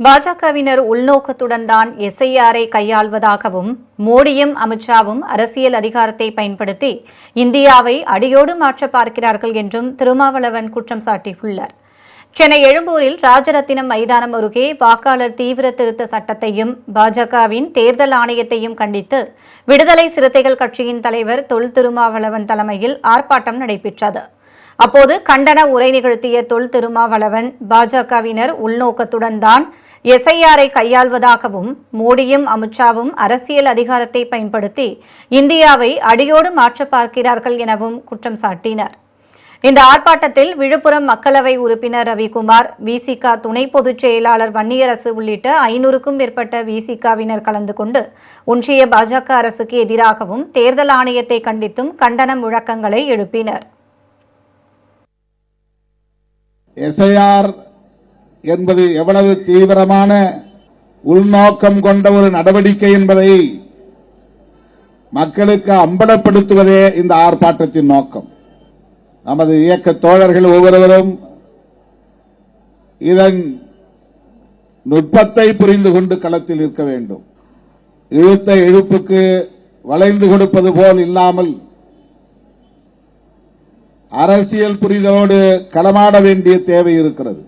பாஜகவினர் உள்நோக்கத்துடன் தான் எஸ்ஐஆரை கையாள்வதாகவும் மோடியும் அமித்ஷாவும் அரசியல் அதிகாரத்தை பயன்படுத்தி இந்தியாவை அடியோடு மாற்ற பார்க்கிறார்கள் என்றும் திருமாவளவன் குற்றம் சாட்டியுள்ளார். சென்னை எழும்பூரில் ராஜரத்தினம் மைதானம் அருகே வாக்காளர் தீவிர திருத்த சட்டத்தையும் பாஜகவின் தேர்தல் ஆணையத்தையும் கண்டித்து விடுதலை சிறுத்தைகள் கட்சியின் தலைவர் தொல் திருமாவளவன் தலைமையில் ஆர்ப்பாட்டம் நடைபெற்றது. அப்போது கண்டன உரை நிகழ்த்திய தொல் திருமாவளவன் பாஜகவினர் உள்நோக்கத்துடன் தான் எஸ்ஐஆரை கையாள்வதாகவும் மோடியும் அமித்ஷாவும் அரசியல் அதிகாரத்தை பயன்படுத்தி இந்தியாவை அடியோடு மாற்ற பார்க்கிறார்கள் எனவும் குற்றம் சாட்டினர். இந்த ஆர்ப்பாட்டத்தில் விழுப்புரம் மக்களவை உறுப்பினர் ரவிக்குமார் விசிக துணை பொதுச் செயலாளர் வன்னியரசு உள்ளிட்ட ஐநூறுக்கும் மேற்பட்ட விசிகாவினர் கலந்து கொண்டு ஒன்றிய பாஜக அரசுக்கு எதிராகவும் தேர்தல் ஆணையத்தை கண்டித்தும் கண்டன முழக்கங்களை எழுப்பினர். எஸ்ஐஆர் என்பது எவ்வளவு தீவிரமான உள்நோக்கம் கொண்ட ஒரு நடவடிக்கை என்பதை மக்களுக்கு அம்பலப்படுத்துவதே இந்த ஆர்ப்பாட்டத்தின் நோக்கம். நமது இயக்க தோழர்கள் ஒவ்வொருவரும் இதன் நுட்பத்தை புரிந்து கொண்டு களத்தில் இருக்க வேண்டும். இழுத்த இழுப்புக்கு வளைந்து கொடுப்பது போல் இல்லாமல் அரசியல் புரிதலோடு களமாட வேண்டிய தேவை இருக்கிறது.